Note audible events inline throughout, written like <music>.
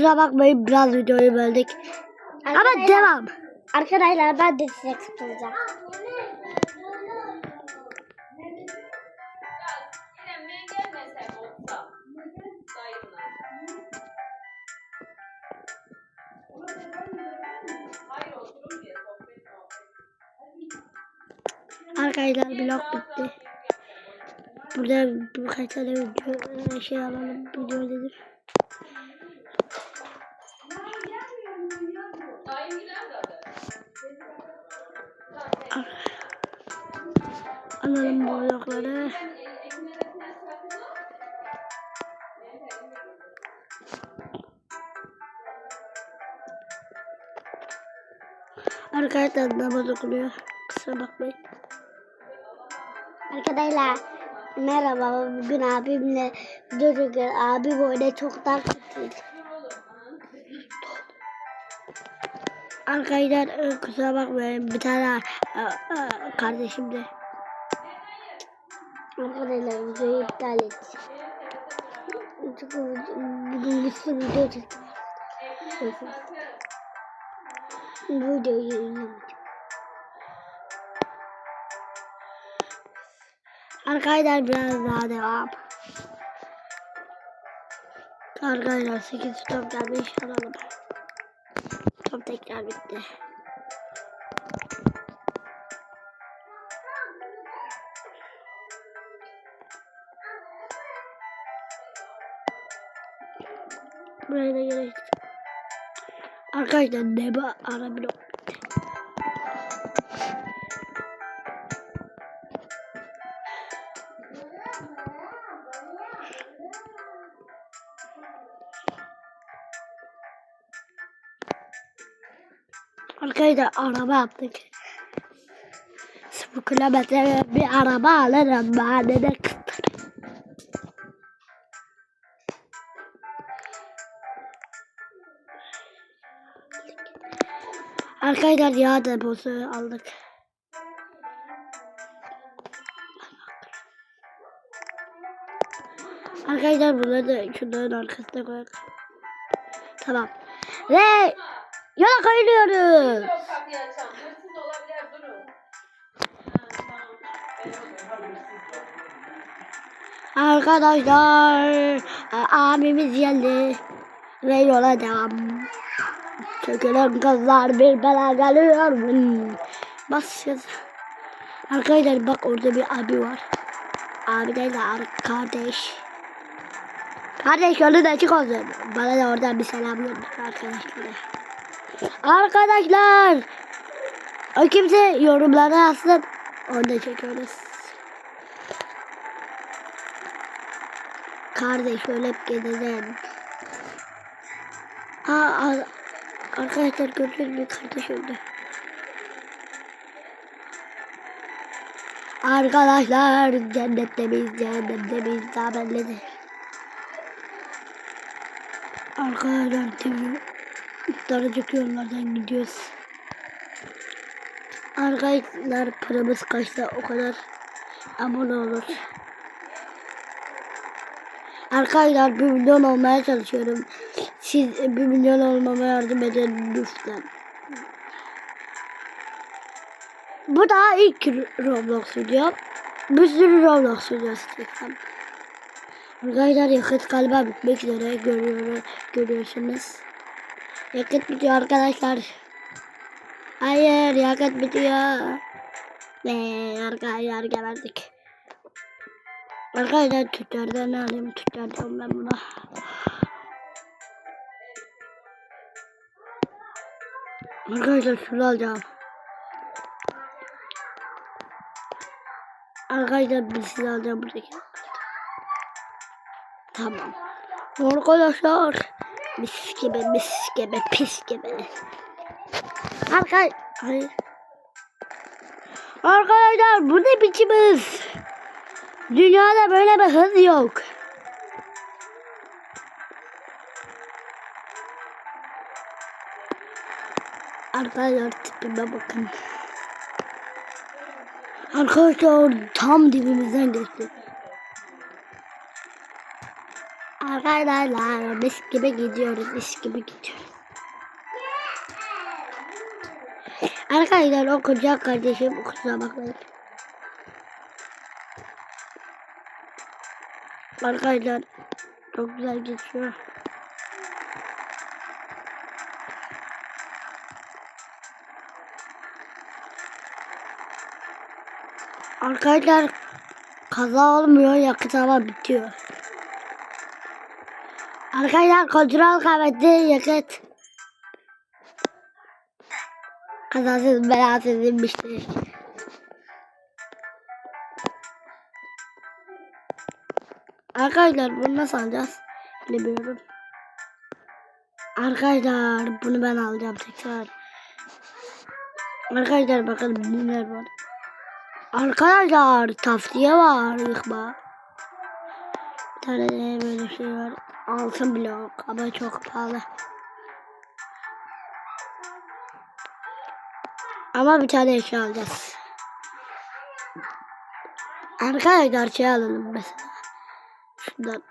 Kusura bakmayın biraz videoyu böldük. Ama Arkadaşlar- devam. Arkadaşlar ben de size muhabbet. Arkadaşlar vlog bitti. Burada birkaç tane video şey alalım video dedir. Alalım bu vlogları. Arkadaşlar namaz okunuyor. Kusura bakmayın. Arkadaşlar merhaba bugün abimle durduk abi böyle çok daha kötüydü. Arkadaşlar kusura bakmayın bir tane e, e, kardeşim de. Arkadaşlar videoyu iptal et. Çünkü bugün bir sürü video çektim. Bu videoyu yayınlamayacağım. Arkadaşlar biraz daha devam. Arkadaşlar 8 top gelmiş alalım. Top tekrar bitti. Buraya da gerek. Arkadaşlar ne bu ara blok bitti. Arkadaşlar araba yaptık. Sıfır kilometre bir araba alırım mahallede kıtır. Arkadaşlar yağ deposu aldık. Arkadaşlar bunları da şunların arkasına koyalım. Tamam. Ve yola durun. Arkadaşlar e, abimiz geldi ve yola devam. Çökülen kızlar bir bela geliyor. Hmm. Basacağız. Arkadaşlar bak orada bir abi var. Abi değil de ar- kardeş. Kardeş yolu da açık olsun. Bana da oradan bir selam gönder arkadaşlar. Arkadaşlar. O kimse yorumlara yazsın. Onu da çekiyoruz. Kardeş ölüp gideceğim. Aa, ar- arkadaşlar gördüğünüz bir kardeş öldü. Arkadaşlar cennette miyiz cehennemde miyiz daha belli değil. Arkadaşlar TV daracık yollardan gidiyoruz. Arkadaşlar paramız kaçsa o kadar abone olur. Arkadaşlar bir milyon olmaya çalışıyorum. Siz bir milyon olmama yardım edin lütfen. Bu daha ilk Roblox video. Bir sürü Roblox videosu çekeceğim. Arkadaşlar yakıt galiba bitmek üzere görüyor, görüyorsunuz. Yakıt bitiyor arkadaşlar. Hayır yakıt bitiyor. Ve arkadaşlar geberdik. Arkadaşlar ne alayım? Tüccardan ben buna. Arkadaşlar şunu alacağım. Arkadaşlar bir silah alacağım buradaki. Tamam. Arkadaşlar. Mis gibi mis gibi pis gibi. Arkadaşlar. Arkadaşlar bu ne biçim hız? Dünyada böyle bir hız yok. Arkadaşlar tipime bakın. Arkadaşlar tam dibimizden geçti. Arkadaşlar. Mis gibi gidiyoruz. Mis gibi gidiyoruz. Arkadaşlar o kucak kardeşim kusura bakmayın. Arkadaşlar çok güzel geçiyor. Arkadaşlar kaza olmuyor yakıt ama bitiyor. Arkadaşlar kontrol kaybetti yakıt. Kazasız belasız inmiştir. Arkadaşlar bunu nasıl alacağız? Bilmiyorum. Arkadaşlar bunu ben alacağım tekrar. Arkadaşlar bakın neler var. Arkadaşlar tavsiye var yıkma. Bir tane de böyle şey var. Altın blok ama çok pahalı. Ama bir tane eşya alacağız. Arkadaşlar şey alalım mesela. Şundan.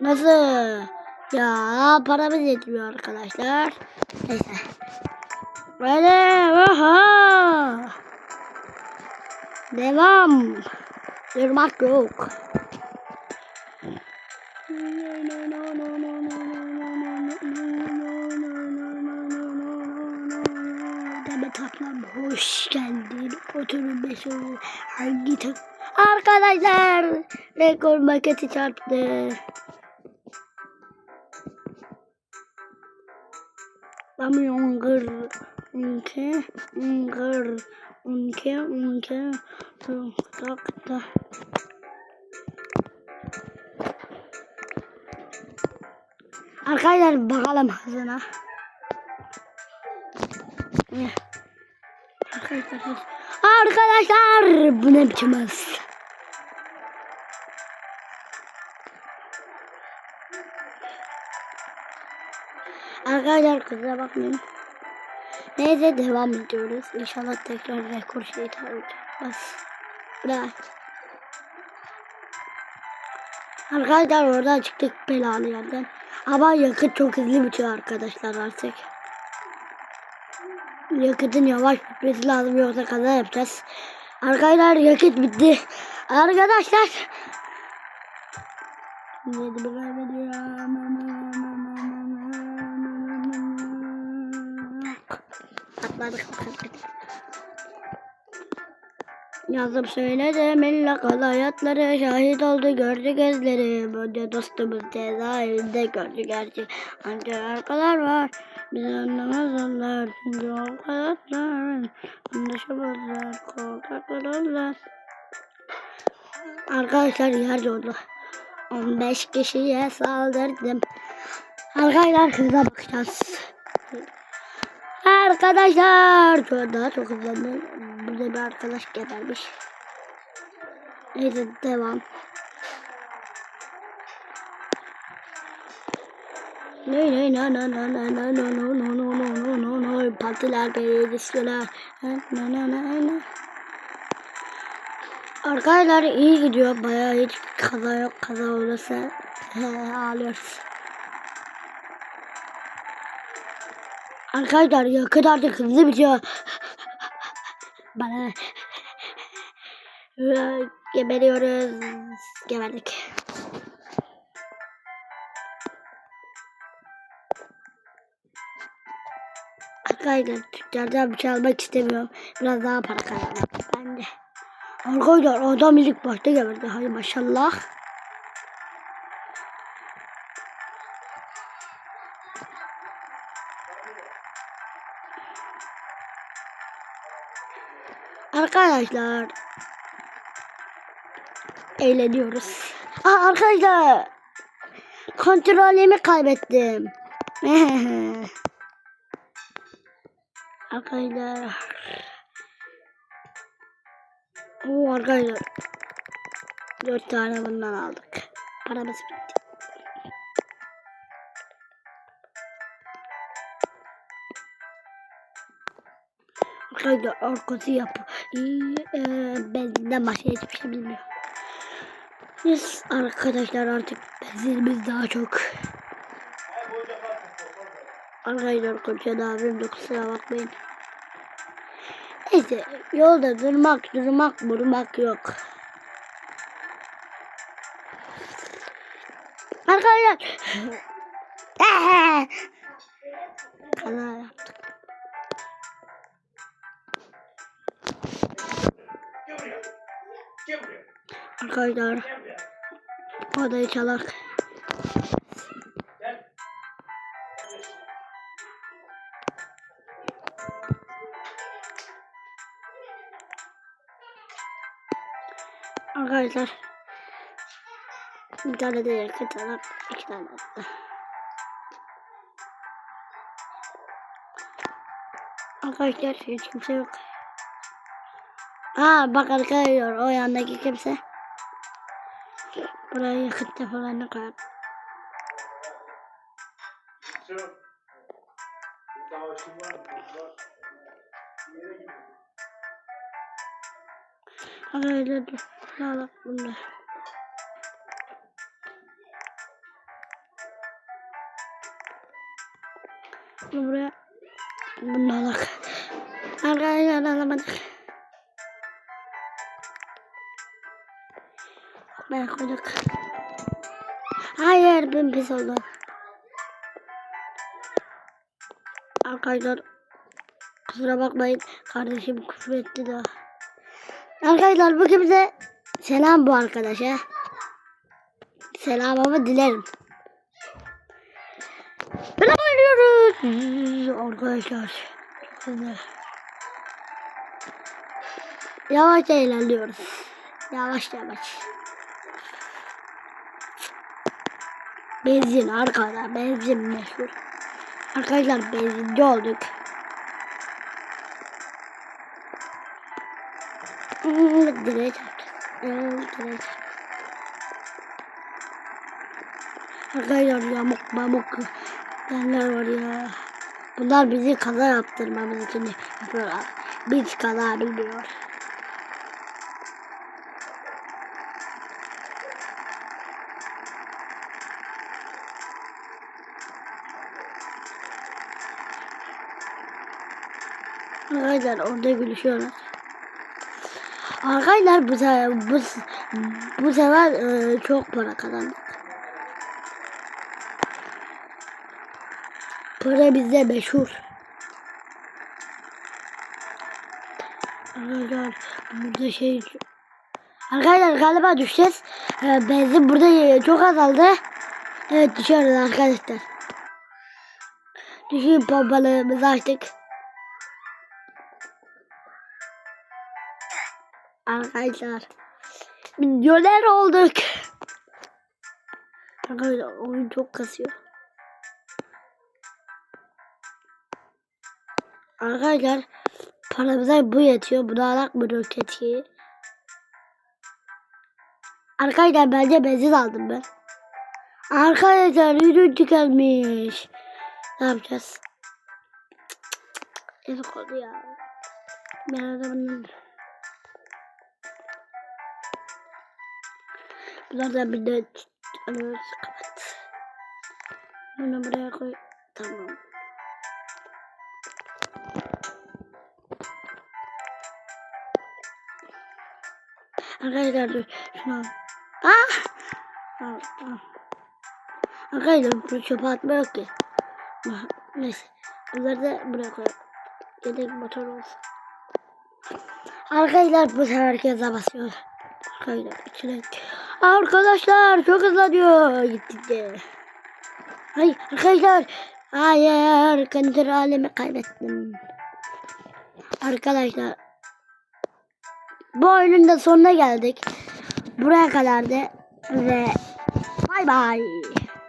Nasıl? Ya paramız yetmiyor arkadaşlar. Neyse. Böyle oha. Devam. Durmak yok. Demet ablam hoş geldin. Oturun beş olur. Hangi tak? Arkadaşlar rekor maketi çarptı. Kami ongır. Unke, ongır. Unke, unke. Tak, tak. Arkadaşlar bakalım hızına. Arkadaşlar, arkadaşlar bu ne biçim hız? Arkadaşlar kusura bakmayın. Neyse devam ediyoruz. İnşallah tekrar rekor şey alacağız. Bırak. Arkadaşlar oradan çıktık belalı yerden. Ama yakıt çok hızlı bitiyor arkadaşlar artık. Yakıtın yavaş bitmesi lazım yoksa kaza yapacağız. Arkadaşlar yakıt bitti. Arkadaşlar. Yedi Atladık. Yazıp söyledim illa kal hayatları şahit oldu gördü gözleri. Böyle dostumuz cezaevinde gördü gerçek Ancak arkalar var bizi anlamaz onlar. Çünkü o kanatlar anlaşamazlar korkaklar onlar. Arkadaşlar yer yolda 15 kişiye saldırdım Arkadaşlar hıza bakacağız Arkadaşlar daha çok hızlandım. Burada bir arkadaş gebermiş. Neyse devam. Ne ne ne ne ne ne ne ne ne ne ne ne ne ne partiler geliyor istiyorlar. Ne ne ne ne Arkadaşlar iyi gidiyor. Bayağı hiç kaza yok. Kaza olursa ağlıyoruz. Arkadaşlar yakıt artık hızlı bitiyor. Bana geberiyoruz. Geberdik. Arkadaşlar tüccardan bir şey almak istemiyorum. Biraz daha para kazanmak ben de. Arkadaşlar adam ilk başta geberdi. Hay maşallah. Arkadaşlar eğleniyoruz. Aa, arkadaşlar kontrolümü kaybettim. <laughs> arkadaşlar. Oo arkadaşlar. Dört tane bundan aldık. Paramız bitti. Arkadaşlar arkası yap. İyi, e, benzinden başka hiçbir şey bilmiyor. Biz arkadaşlar artık Zilimiz daha çok. Arkadaşlar koçan abim de kusura bakmayın. Neyse yolda durmak durmak durmak yok. Arkadaşlar. Yaptık. Arkadaşlar odayı çalak. Arkadaşlar bir tane değil iki tane iki tane. Arkadaşlar hiç kimse yok. Aa bak arkadaşlar o yandaki kimse. Buraya yakıt falan yere gidiyor. Arkadaşlar Şuna bak bunda. Bunu buraya. Bunu alak. Arkadaşlar alamadık. Ben koyduk. Hayır ben pis oldum. Arkadaşlar kusura bakmayın kardeşim küfür etti de. Arkadaşlar bu kimse selam bu arkadaşa. Selamımı dilerim. Selam ediyoruz. Arkadaşlar hızlı. Yavaş ilerliyoruz. Yavaş yavaş. Benzin arkada. Benzin meşhur. Arkadaşlar benzinci olduk. Hmm, Arkadaşlar yamuk mamuk yerler var ya. Bunlar bizi kaza yaptırmamız için yapıyorlar. Biz kaza bilmiyor. Arkadaşlar orada gülüşüyorlar. Arkadaşlar bu sefer, bu, bu sefer e, çok para kazandık. Para bizde meşhur. Arkadaşlar burada şey... Arkadaşlar galiba düşeceğiz. E, benzin burada e, çok azaldı. Evet düşüyoruz arkadaşlar. Düşün pompalığımızı açtık. Arkadaşlar milyoner olduk. Arkadaşlar oyun çok kasıyor. Arkadaşlar paramıza bu yetiyor. Bunu alak mı roketi? Arkadaşlar bence benzin aldım ben. Arkadaşlar ürün tükenmiş. Ne yapacağız? Yazık oldu ya. Ben adamın Bunlardan bir de alıyoruz kapat. Bunu buraya koy. Tamam. Arkadaşlar dur. Şunu al. Ah! Al, al. Arkadaşlar bu çöpe atma yok ki. Neyse. Bunları da buraya koy. Yedek motor olsun. Arkadaşlar bu sefer herkese basıyor. Arkadaşlar içine. Arkadaşlar çok hızlanıyor. Gitti. Hayır arkadaşlar. Hayır kontrolümü kaybettim. Arkadaşlar. Bu oyunun da sonuna geldik. Buraya kadardı. Ve bay bay.